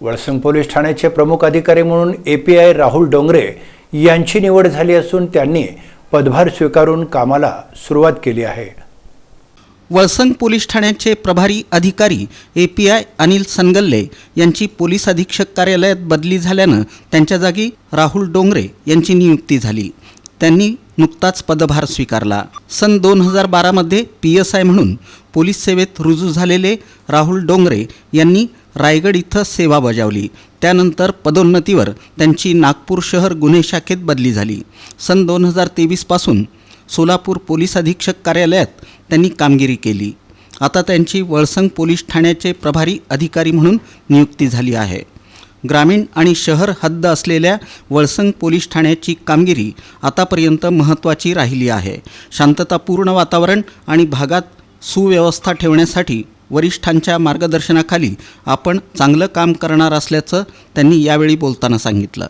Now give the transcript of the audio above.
Valsang police ठाण्याचे प्रमुख अधिकारी म्हणून A P I Rahul Dongre यांची निवड झाली असून त्यांनी पदभार स्वीकारून कामाला सुरुवात केली आहे. वळसंग पोलीस ठाण्याचे प्रभारी अधिकारी A P I Anil Sangalle यांची पोलीस अधीक्षक कार्यालयात बदली झाल्यानं त्यांच्या जागी राहुल डोंगरे यांची नियुक्ती झाली. त्यांनी नुकताच पदभार स्वीकारला. सन दोन हजार बारामध्ये पी एस आय म्हणून पोलीस सेवेत रुजू झालेले राहुल डोंगरे यांनी रायगड इथं सेवा बजावली. त्यानंतर पदोन्नतीवर त्यांची नागपूर शहर गुन्हे शाखेत बदली झाली. सन दोन हजार तेवीसपासून सोलापूर पोलीस अधीक्षक कार्यालयात त्यांनी कामगिरी केली. आता त्यांची वळसंग पोलीस ठाण्याचे प्रभारी अधिकारी म्हणून नियुक्ती झाली आहे. ग्रामीण आणि शहर हद्द असलेल्या वळसंग पोलीस ठाण्याची कामगिरी आतापर्यंत महत्त्वाची राहिली आहे. शांततापूर्ण वातावरण आणि भागात सुव्यवस्था ठेवण्यासाठी वरिष्ठांच्या मार्गदर्शनाखाली आपण चांगलं काम करणार असल्याचं त्यांनी यावेळी बोलताना सांगितलं.